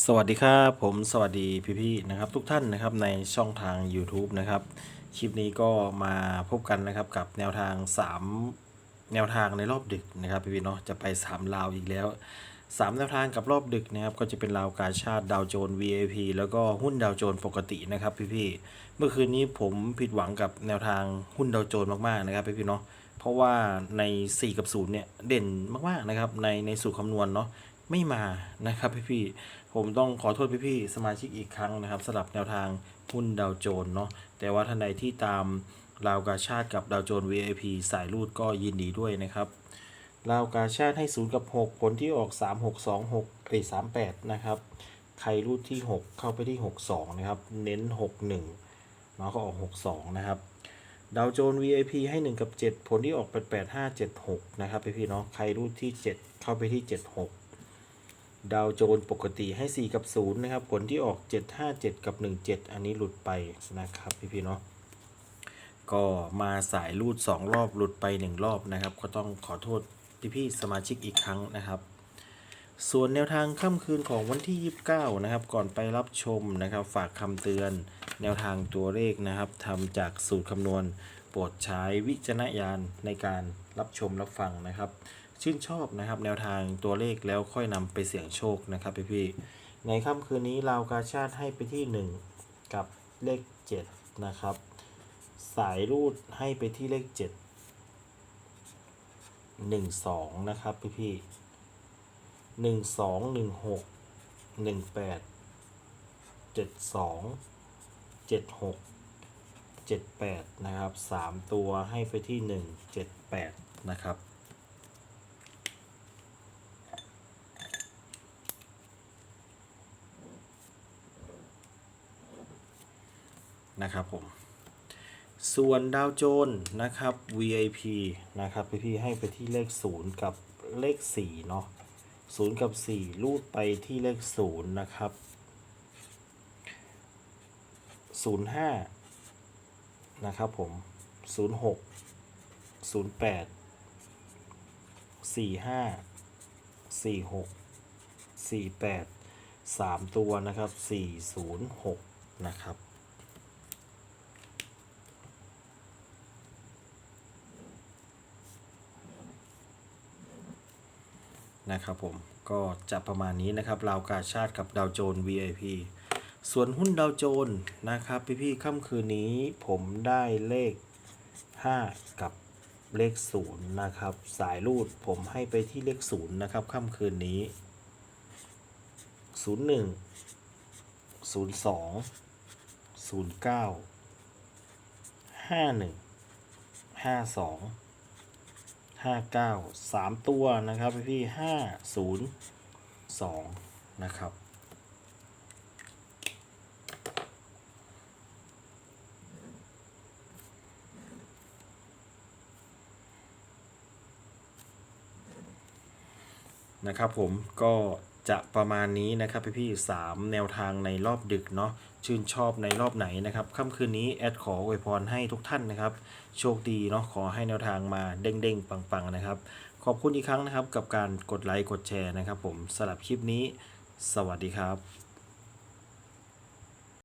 สวัสดีครับผมสวัสดีพี่ๆนะครับ ทุกท่านนะครับในช่องทาง YouTube นะครับคลิปนี้ก็มาพบกันนะครับกับแนวทาง 3 แนวทางในรอบดึกนะครับพี่ๆเนาะจะไป 3 ลาวอีกแล้ว 3 แนวทางกับรอบดึกนะครับก็จะเป็นลาวกาชาติดาวโจน VAP แล้วก็หุ้นดาวโจนปกตินะครับพี่ๆเมื่อคืนนี้ผมผิดหวังกับแนวทางหุ้นดาวโจนมากๆนะครับพี่ๆเนาะเพราะว่าใน 4 กับ 0 เนี่ย เด่นมากๆนะครับในในสูตรคำนวณเนาะ ไม่มานะครับพี่ๆผมต้องขอโทษพี่ๆสมาชิกอีกครั้งนะครับสำหรับแนวทางหุ้นดาวโจนส์เนาะแต่ว่าท่านใดที่ตามลาวกาชาติกับดาวโจนส์ VIP สายรูดก็ยินดีด้วยนะครับลาวกาชาติให้0กับ6 ผลที่ออก 3 6 2 6เอ้ย38 นะครับ ใครรูดที่ 6 เข้าไปที่ 62 นะครับ เน้น 61 เนาะก็ออก 62 นะครับ ดาวโจนส์ VIP ให้ 1 กับ 7 ผลที่ออกเป็น8 5 7 6 นะครับพี่ๆเนาะ ใครรูดที่ 7 เข้าไปที่ 76 ดาวโจนปกติให้ 4 กับ 0 นะครับ ผลที่ออก 757 กับ 17 อันนี้หลุดไปนะครับ พี่ๆเนาะก็มาสายรูด 2 รอบหลุดไป 1 รอบนะครับ ก็ต้องขอโทษพี่ๆสมาชิกอีกครั้งนะครับ ส่วนแนวทางค่ำคืนของวันที่ 29 นะครับ ก่อนไปรับชมนะครับ ฝากคำเตือนแนวทางตัวเลขนะครับทำจากสูตรคำนวณ โปรดใช้วิจารณญาณในการรับชมรับฟังนะครับ ชื่นชอบนะครับแนวทางตัวเลขแล้วค่อยนำไปเสี่ยงโชคนะครับพี่ๆในค่ำคืนนี้ลาวกาชาติให้ไปที่ 1 กับเลข 7 นะครับ สายรูดให้ไปที่เลข 7 1 2 นะครับพี่ๆหนึ่งสองหนึ่งหกหนึ่งแปดเจ็ดสองเจ็ดหก เจ็ดแปดนะครับสามตัวให้ไปที่หนึ่งเจ็ดแปดนะครับ นะครับผม ส่วนดาวโจนส์นะครับ VIP นะครับพี่ๆให้ไปที่เลข 0 กับเลข 4 เนาะ0 กับ 4 รูดไปที่เลข 0 นะครับ 05 นะครับผม 06 08 45 46 48 3 ตัวนะครับ 406 นะครับนะครับผมก็จะประมาณนี้นะครับราวกาชาติกับดาวโจน VIP ส่วนหุ้นดาวโจนนะครับ พี่ๆค่ำคืนนี้ผมได้เลข 5 กับเลข 0 นะครับ สายรูดผมให้ไปที่เลข 0 นะครับ ค่ำคืนนี้ 01 02 09 51 52ห้าเก้าสามตัวนะครับพี่พี่ห้าศูนย์สองนะครับ นะครับผมก็จะประมาณนี้นะครับพี่พี่สามแนวทางในรอบดึกเนาะชื่นชอบในรอบไหนนะครับค่ำคืนนี้แอดขออวยพรให้ทุกท่านนะครับ โชคดีเนาะขอให้แนวทางมาเด้งๆ ปังๆนะครับ ขอบคุณอีกครั้งนะครับกับการกดไลค์กดแชร์นะครับ ผมสำหรับคลิปนี้ สวัสดีครับ